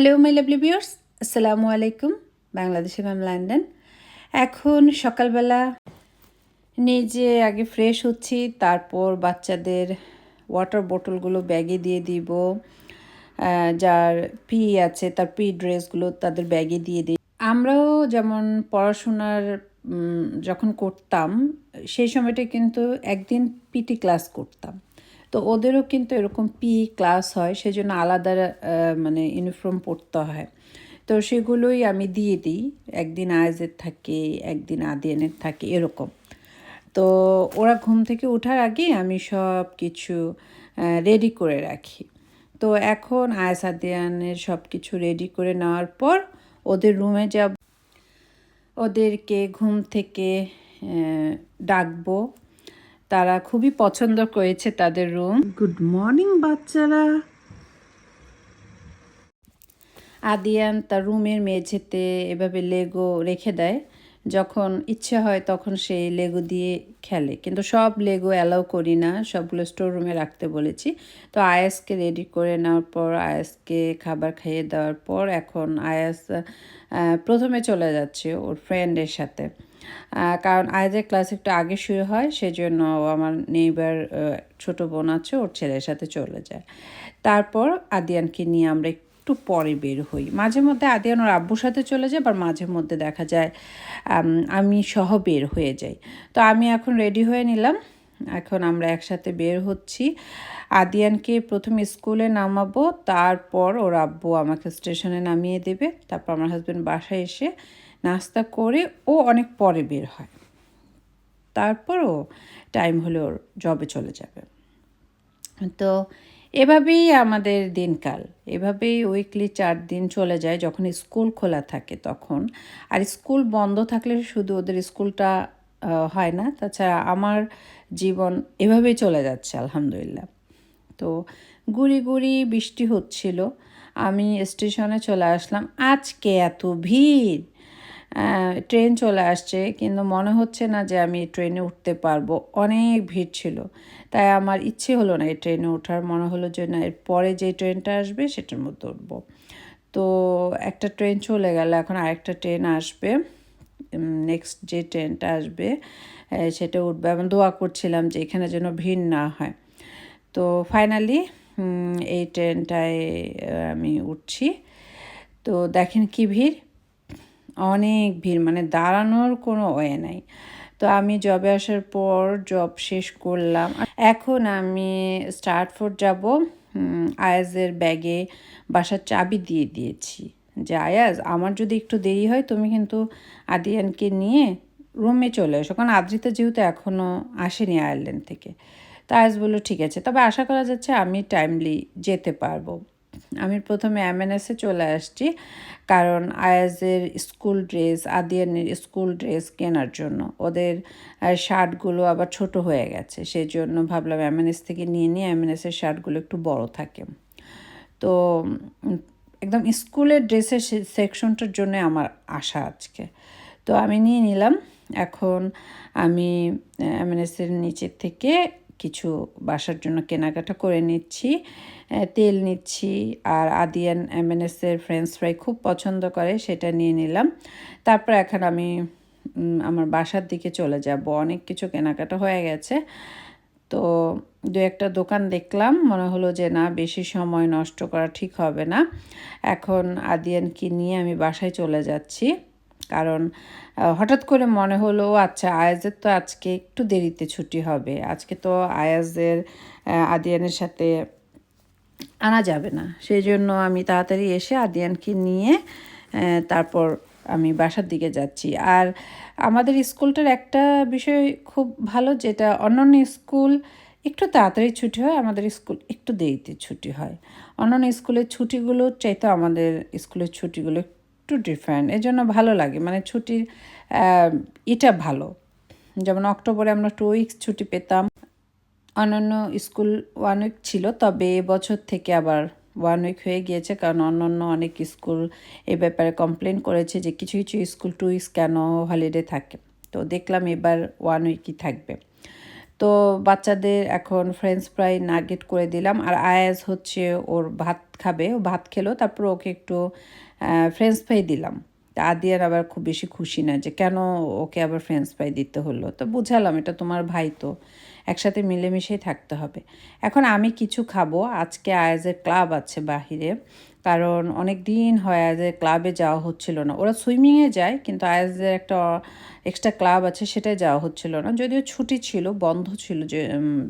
Hello my lovely viewers আসসালামু আলাইকুম বাংলাদেশে ম্যাম লন্ডন এখন সকালবেলা নিজে আগে ফ্রেশ হচ্ছি, তারপর বাচ্চাদের ওয়াটার বোটলগুলো ব্যাগে দিয়ে দিব। যার পি আছে, তার পি ড্রেসগুলো তাদের ব্যাগে দিয়ে দিই। আমরাও যেমন পড়াশোনার যখন করতাম, সেই সময়টা কিন্তু একদিন পিটি ক্লাস করতাম। তো ওদেরও কিন্তু এরকম পি ক্লাস হয়, সেজন্য আলাদা মানে ইউনিফর্ম পরতে হয়। তো সেগুলোই আমি দিয়ে দিই, একদিন আয়েজের থাকে, একদিন আদিয়ানের থাকে, এরকম। তো ওরা ঘুম থেকে ওঠার আগে আমি সব কিছু রেডি করে রাখি। তো এখন আয়েস আদিয়ানের সব কিছু রেডি করে নেওয়ার পর ওদের রুমে যাব। ওদেরকে ঘুম থেকে ডাকবো। তারা খুবই পছন্দ করেছে তাদের রুম গুড মর্নিং বাচ্চারা। আদিয়ান তার রুমের মেঝেতে এভাবে লেগো রেখে দেয়। যখন ইচ্ছে হয় তখন সেই লেগো দিয়ে খেলে। কিন্তু সব লেগো অ্যালাউ করি না সবগুলো স্টোর রুমে রাখতে বলেছি। তো আয়াসকে রেডি করে নেওয়ার পর আয়াসকে খাবার খাইয়ে দেওয়ার পর এখন আয়াস প্রথমে চলে যাচ্ছে ওর ফ্রেন্ডের সাথে। কারণ আয়াজের ক্লাস একটু আগে শুরু হয়, সেজন্য আমার নেইবার ছোট বোন আছে, ওর ছেলের সাথে চলে যায়। তারপর আদিয়ানকে নিয়ে আমরা একটু পরে বের হই। মাঝে মধ্যে আদিয়ান ওর আব্বুর সাথে চলে যায়, আবার মাঝে মধ্যে দেখা যায়, আমি সহ বের হয়ে যাই। তো আমি এখন রেডি হয়ে নিলাম। এখন আমরা একসাথে বের হচ্ছি। আদিয়ানকে প্রথমে স্কুলে নামাবো, তারপর ওর আব্বু আমাকে স্টেশনে নামিয়ে দেবে। তারপর আমার হাজব্যান্ড বাসায় এসে নাস্তা করে ও অনেক পরে বের হয়। তারপরও টাইম হলে ওর জবে চলে যাবে। তো এভাবেই আমাদের দিনকাল। এভাবেই উইকলি চার দিন চলে যায় যখন স্কুল খোলা থাকে তখন। আর স্কুল বন্ধ থাকলে শুধু ওদের স্কুলটা হয় না। তাছাড়া আমার জীবন এভাবেই চলে যাচ্ছে, আলহামদুলিল্লাহ। তো গুড়ি গুড়ি বৃষ্টি হচ্ছিল। আমি স্টেশনে চলে আসলাম। আজকে এত ভিড়! ট্রেন চলে আসছে, কিন্তু মনে হচ্ছে না যে আমি ট্রেনে উঠতে পারব। অনেক ভিড় ছিল। তাই আমার ইচ্ছে হলো না এই ট্রেনে ওঠার। মনে হলো যে না, এর পরে যে ট্রেনটা আসবে সেটার মধ্যে উঠবো। তো একটা ট্রেন চলে গেল, এখন আরেকটা ট্রেন আসবে। নেক্সট যে ট্রেনটা আসবে সেটা উঠবে। আমি দোয়া করছিলাম যে এখানে যেন ভিড় না হয়। তো ফাইনালি এই ট্রেনটায় আমি উঠছি। তো দেখেন কি ভিড়। অনেক ভিড় মানে দাঁড়ানোর কোনো ওয়ে নাই। তো আমি জবে আসার পর জব শেষ করলাম। এখন আমি স্টার্টফোর্ড যাব আয়াজের ব্যাগে বাসার চাবি দিয়ে দিয়েছি। যে, আয়াজ, আমার যদি একটু দেরি হয়, তুমি কিন্তু আদিয়ানকে নিয়ে রুমে চলে এসো। কারণ আদ্রিতা যেহেতু এখনও আসেনি আয়ারল্যান্ড থেকে। তা আয়াজ বলল, ঠিক আছে। তবে আশা করা যাচ্ছে আমি টাইমলি যেতে পারব। আমি প্রথমে এমএনএসে চলে আসছি, কারণ আয়াজের স্কুল ড্রেস, আদিয়ানের স্কুল ড্রেস কেনার জন্য। ওদের শার্টগুলো আবার ছোট হয়ে গেছে সেই জন্য ভাবলাম এমএনএস থেকে নিয়ে নিয়ে এমএনএসের শার্টগুলো একটু বড় থাকে। তো, একদম স্কুলের ড্রেসের সেকশনটার জন্য আমার আশা আজকে। তো আমি নিয়ে নিলাম। এখন আমি এমএনএসের নিচের থেকে কিছু বাসার জন্য কেনাকাটা করে নিচ্ছি। তেল নিচ্ছি আর আদিয়ান এমএনএসের ফ্রেঞ্চ ফ্রাই খুব পছন্দ করে, সেটা নিয়ে নিলাম। তারপর এখন আমি আমার বাসার দিকে চলে যাব। অনেক কিছু কেনাকাটা হয়ে গেছে। তো দু একটা দোকান দেখলাম, মনে হলো যে না, বেশি সময় নষ্ট করা ঠিক হবে না। এখন আদিয়ানকে নিয়ে আমি বাসায় চলে যাচ্ছি। কারণ হঠাৎ করে মনে হলো আচ্ছা আয়াজের তো আজকে একটু দেরিতে ছুটি হবে। আজকে তো আয়াজের আদিয়ানের সাথে আনা যাবে না। সেই জন্য আমি তাড়াতাড়ি এসে আদিয়ানকে নিয়ে তারপর আমি বাসার দিকে যাচ্ছি। আর আমাদের স্কুলটার একটা বিষয় খুব ভালো, যেটা অন্যান্য স্কুল একটু তাড়াতাড়ি ছুটি হয়, আমাদের স্কুল একটু দেরিতে ছুটি হয়। অন্যান্য স্কুলের ছুটিগুলো চাইতে আমাদের স্কুলের ছুটিগুলো একটু ডিফারেন্ট এই জন্য ভালো লাগে মানে ছুটির এটা ভালো। যেমন অক্টোবরে আমরা টু উইকস ছুটি পেতাম। অন্যান্য স্কুল ওয়ান উইক ছিল, তবে এবছর থেকে আবার ওয়ান উইক হয়ে গিয়েছে, কারণ অন্যান্য অনেক স্কুল এ ব্যাপারে কমপ্লেন করেছে যে কিছু কিছু স্কুল টু উইকস কেন হলিডে থাকে। তো দেখলাম এবার ওয়ান উইকই থাকবে। তো বাচ্চাদের এখন ফ্রেঞ্চ ফ্রাই নাগেট করে দিলাম, আর আয়াজ হচ্ছে ওর ভাত খাবে, ও ভাত খেলো, তারপর ওকে একটু ফ্রেঞ্চ ফ্রাই দিলাম। আদিয়ার আবার খুব বেশি খুশি না যে কেন ওকে আবার ফ্রেঞ্চ ফ্রাই দিতে হলো। তো বুঝালাম, এটা তোমার ভাই তো। একসাথে মিলেমিশেই থাকতে হবে। এখন আমি কিছু খাব। আজকে আয়াজের ক্লাব আছে বাহিরে। কারণ অনেক দিন হয় আয়াজের ক্লাবে যাওয়া হচ্ছিল না। ওরা সুইমিংয়ে যায়, কিন্তু আয়াজের একটা এক্সট্রা ক্লাব আছে সেটাই যাওয়া হচ্ছিল না। যদিও ছুটি ছিল, বন্ধ ছিল যে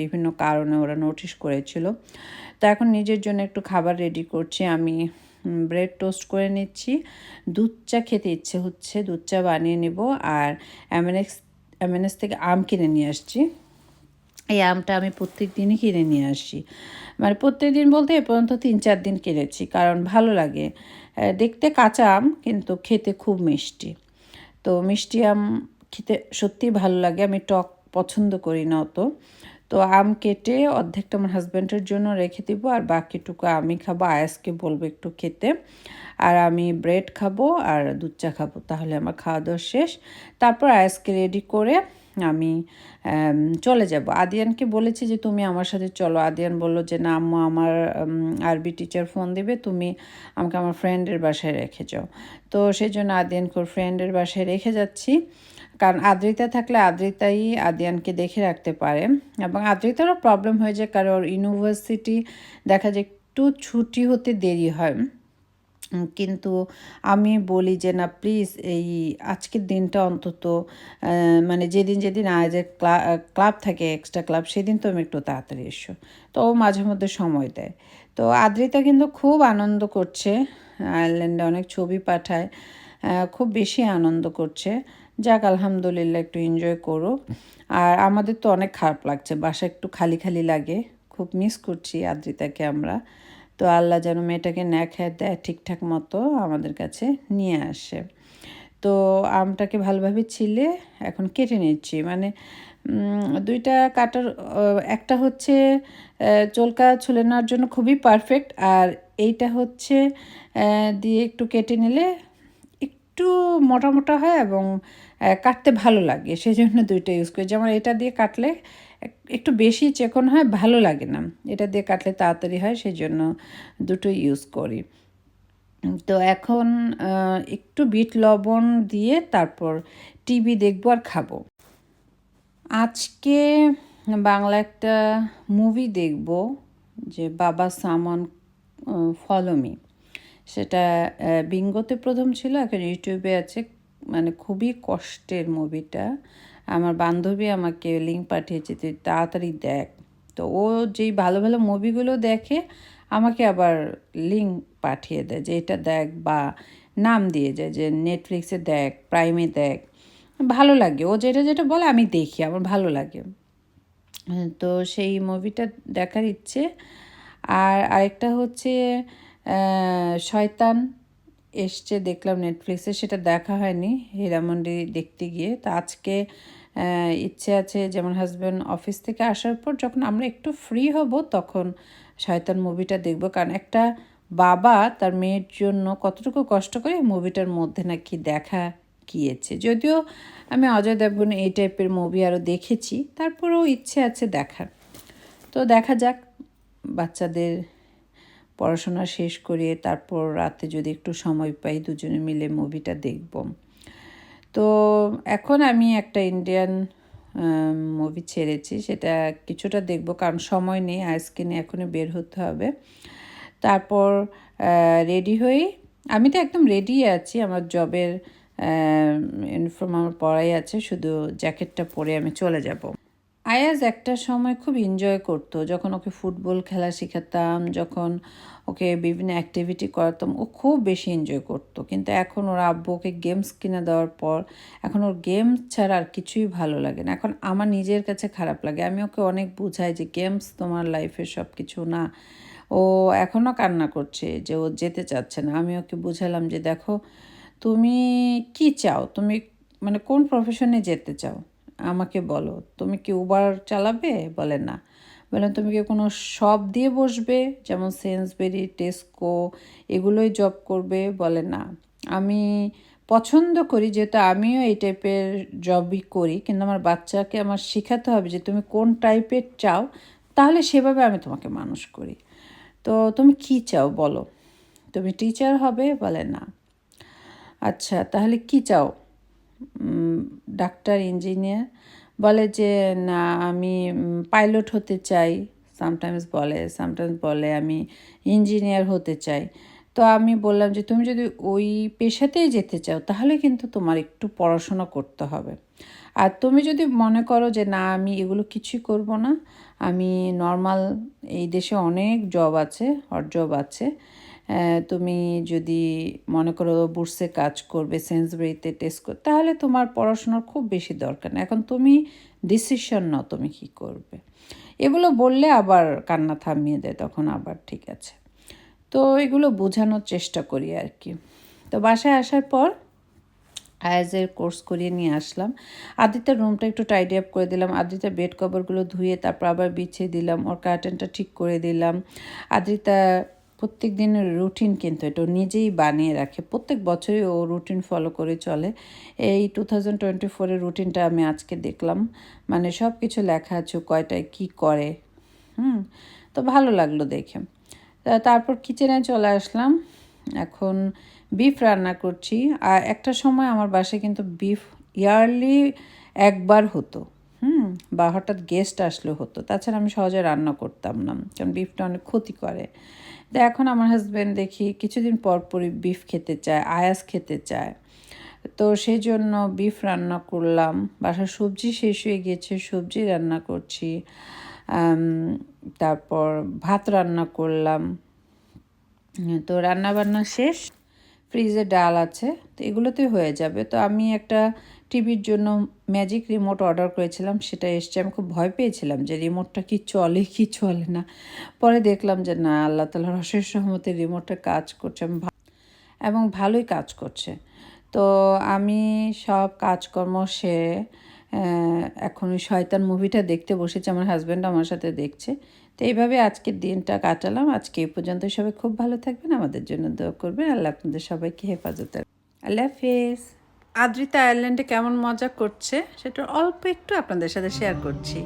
বিভিন্ন কারণে ওরা নোটিশ করেছিল। তো এখন নিজের জন্য একটু খাবার রেডি করছি। আমি ব্রেড টোস্ট করে নিচ্ছি। দুধ চা খেতে ইচ্ছে হচ্ছে। দুধ চা বানিয়ে নেব। আর অ্যামেনেক্স অ্যামেনেক্স থেকে আম কিনে নিয়ে আসছি। এই আমটা আমি প্রত্যেক দিনই কিনে নিয়ে আসি। মানে প্রত্যেক দিন বলতে এ পর্যন্ত তিন চার দিন কিনেছি কারণ ভালো লাগে। দেখতে কাঁচা আম, কিন্তু খেতে খুব মিষ্টি। তো মিষ্টি আম খেতে সত্যিই ভালো লাগে, আমি টক পছন্দ করি না অত। তো আম কেটে অর্ধেকটা আমার হাজব্যান্ডের জন্য রেখে দিব, আর বাকিটুকু আমি খাব, আয়াসকে বলব একটু খেতে। আর আমি ব্রেড খাব, আর দুধ চা খাব, তাহলে আমার খাওয়া দাওয়া শেষ। তারপর আয়াসকে রেডি করে আমি চলে যাব। আদিয়ানকে বলেছি যে, তুমি আমার সাথে চলো। আদিয়ান বলল যে, না আম্মু, আমার আরবি টিচার ফোন দেবে। তুমি আমাকে আমার ফ্রেন্ডের বাসায় রেখে যাও। তো সেই জন্য আদিয়ানকে ওর ফ্রেন্ডের বাসায় রেখে যাচ্ছি। কারণ আদ্রিতা থাকলে আদ্রিতাই আদিয়ানকে দেখে রাখতে পারে। এবং আদ্রিতারও প্রবলেম হয়ে যায়, কারণ ইউনিভার্সিটি দেখা যায় একটু ছুটি হতে দেরি হয়। কিন্তু আমি বলি যে, না প্লিজ এই আজকের দিনটা অন্তত মানে যেদিন যেদিন আয়োজের ক্লাব থাকে এক্সট্রা ক্লাব, সেদিন তুমি একটু তাড়াতাড়ি এসো। তো ও মাঝে মধ্যে সময় দেয়। তো আদ্রিতা কিন্তু খুব আনন্দ করছে, আয়ারল্যান্ডে অনেক ছবি পাঠায় খুব বেশি আনন্দ করছে। যাক, আলহামদুলিল্লাহ, একটু এনজয় করো। আর আমাদের তো অনেক খারাপ লাগছে বাসা একটু খালি খালি লাগে। খুব মিস করছি আদ্রিতাকে আমরা। তো আল্লাহ যেন মেয়েটাকে ন্যাখায় দেয় ঠিকঠাক মতো আমাদের কাছে নিয়ে আসে। তো আমটাকে ভালোভাবে ছিলে এখন কেটে নিচ্ছি। মানে দুইটা কাটার একটা হচ্ছে চোলকা ছুলে নেওয়ার জন্য খুবই পারফেক্ট আর এইটা হচ্ছে দিয়ে একটু কেটে নিলে একটু মোটা মোটা হয় এবং কাটতে ভালো লাগে সেই জন্য দুইটা ইউজ করি। যেমন এটা দিয়ে কাটলে একটু বেশি চেকন হয়, ভালো লাগে না। এটা দিয়ে কাটলে তাড়াতাড়ি হয় সেই জন্য দুটো ইউজ করি। তো এখন একটু বিট লবণ দিয়ে তারপর টিভি দেখব আর খাব। আজকে বাংলা একটা মুভি দেখব, যে বাবা সামান ফলো মি। সেটা বিঙ্গোতে প্রথম ছিল, এখন ইউটিউবে আছে। মানে খুবই কষ্টের মুভিটা। আমার বান্ধবী আমাকে লিঙ্ক পাঠিয়েছে তুই তাড়াতাড়ি দেখ। তো ও যেই ভালো ভালো মুভিগুলো দেখে আমাকে আবার লিঙ্ক পাঠিয়ে দেয় যে এটা দেখ বা নাম দিয়ে যায় যে নেটফ্লিক্সে দেখ প্রাইমে দেখ। ভালো লাগে। ও যেটা যেটা বলে আমি দেখি, আমার ভালো লাগে। তো সেই মুভিটা দেখার ইচ্ছে। আর আরেকটা হচ্ছে শয়তান। এসছে, দেখলাম নেটফ্লিক্সে সেটা দেখা হয়নি হীরামন্ডি দেখতে গিয়ে। তো আজকে ইচ্ছে আছে যেমন হাজব্যান্ড অফিস থেকে আসার পর যখন আমরা একটু ফ্রি হব তখন শয়তান মুভিটা দেখব। কারণ একটা বাবা তার মেয়ের জন্য কতটুকু কষ্ট করে মুভিটার মধ্যে নাকি দেখা গিয়েছে। যদিও আমি অজয় দেবগন এই টাইপের মুভি আরও দেখেছি, তারপরেও ইচ্ছে আছে দেখার। তো দেখা যাক, বাচ্চাদের পড়াশোনা শেষ করে তারপর রাতে যদি একটু সময় পাই দুজনে মিলে মুভিটা দেখব। তো এখন আমি একটা ইন্ডিয়ান মুভি ছেড়েছি, সেটা কিছুটা দেখব, কারণ সময় নেই আইসক্রিনে এখনই বের হতে হবে। তারপর রেডি হয়ে আমি তো একদম রেডি আছি, আমার জবের ইউনিফর্ম আমার পরাই আছে, শুধু জ্যাকেটটা পরে আমি চলে যাব। আয়াজ একটা সময় খুব এনজয় করতো। যখন ওকে ফুটবল খেলা শেখাতাম, যখন ওকে বিভিন্ন অ্যাক্টিভিটি করাতাম, ও খুব বেশি এনজয় করতো। কিন্তু এখন ওর আব্বু ওকে গেমস কিনে দেওয়ার পর, এখন ওর গেমস ছাড়া আর কিছুই ভালো লাগে না। এখন আমার নিজের কাছে খারাপ লাগে। আমি ওকে অনেক বুঝাই যে গেমস তোমার লাইফের সব কিছু না। ও এখনও কান্না করছে যে, ও যেতে চাচ্ছে না। আমি ওকে বুঝালাম যে, দেখো, তুমি কি চাও? তুমি মানে কোন প্রফেশনে যেতে চাও? আমাকে বলো, তুমি কি উবার চালাবে? বলে, না। বললাম তুমি কি কোনো শপ দিয়ে বসবে? যেমন সেন্সবেরি টেস্কো এগুলোই জব করবে। বলে, না। আমি পছন্দ করি, যেহেতু আমিও এই টাইপের জবই করি, কিন্তু আমার বাচ্চাকে আমার শেখাতে হবে যে, তুমি কোন টাইপের চাও? তাহলে সেভাবে আমি তোমাকে মানুষ করি। তো তুমি কি চাও বলো? তুমি টিচার হবে? বলে, না। আচ্ছা তাহলে কি চাও? ডাক্তার, ইঞ্জিনিয়ার বলে যে, না, আমি পাইলট হতে চাই। সামটাইমস বলে সামটাইমস বলে, আমি ইঞ্জিনিয়ার হতে চাই। তো আমি বললাম যে, তুমি যদি ওই পেশাতেই যেতে চাও, তাহলে কিন্তু তোমার একটু পড়াশোনা করতে হবে। আর তুমি যদি মনে করো যে, না, আমি এগুলো কিছুই করব না, আমি নর্মাল এই দেশে অনেক জব আছে হট জব আছে তুমি যদি মনে করো বুর্সে কাজ করবে সেন্সবেরিতে টেস্ট কর, তাহলে তোমার পড়াশোনার খুব বেশি দরকার না এখন তুমি ডিসিশন নাও তুমি কি করবে। এগুলো বললে আবার কান্না থামিয়ে দেয়, তখন আবার ঠিক আছে। তো এগুলো বোঝানোর চেষ্টা করি আর কি। তো বাসায় আসার পর আয়াজের কোর্স করিয়ে নিয়ে আসলাম। আদিত্যের রুমটা একটু টাইডি আপ করে দিলাম। আদিত্যের বেড কভারগুলো ধুয়ে তারপর আবার বিছিয়ে দিলাম। ওর কার্টেনটা ঠিক করে দিলাম। আদিত্যা প্রত্যেক দিনের রুটিন কিন্তু এটা নিজেই বানিয়ে রাখে। প্রত্যেক বছরই ও রুটিন ফলো করে চলে। এই টু থাউজেন্ড টোয়েন্টি ফোরের রুটিনটা আমি আজকে দেখলাম। মানে সব কিছু লেখা আছে কয়টায় কী করে। হুম, তো ভালো লাগল দেখে। তারপর কিচেনে চলে আসলাম। এখন বিফ রান্না করছি। আর একটা সময় আমার বাসায় কিন্তু বিফ ইয়ারলি একবার হতো। হুম, বা হঠাৎ গেস্ট আসলে হতো। তাছাড়া আমি সহজে রান্না করতাম না। কারণ বিফটা অনেক ক্ষতি করে। তো এখন আমার হাজব্যান্ড দেখি কিছুদিন পরপরই বিফ খেতে চায়, আয়াস খেতে চায়। তো সেই জন্য বিফ রান্না করলাম। বাসার সবজি শেষ হয়ে গিয়েছে, সবজি রান্না করছি। তারপর ভাত রান্না করলাম। তো রান্না বান্না শেষ ফ্রিজে ডাল আছে, তো এগুলোতে হয়ে যাবে। তো আমি একটা টিভির জন্য ম্যাজিক রিমোট অর্ডার করেছিলাম সেটা এসছে। আমি খুব ভয় পেয়েছিলাম যে রিমোটটা কি চলে কি চলে না। পরে দেখলাম যে না আল্লাহ তালার অশেষ সহমতে রিমোটটা কাজ করছে এবং ভালোই কাজ করছে। তো আমি সব কাজকর্ম আহ, এখন ওই শয়তান মুভিটা দেখতে বসেছি আমার হাজব্যান্ড আমার সাথে দেখছে। তো এইভাবে আজকের দিনটা কাটালাম। আজকে এই পর্যন্ত সবাই খুব ভালো থাকবেন। আমাদের জন্য দোয়া করবেন। আল্লাহ আপনাদের সবাইকে হেফাজত। আল্লাহ হাফিজ। আদ্রিতা আয়ারল্যান্ডে কেমন মজা করছে সেটা অল্প একটু আপনাদের সাথে শেয়ার করছি।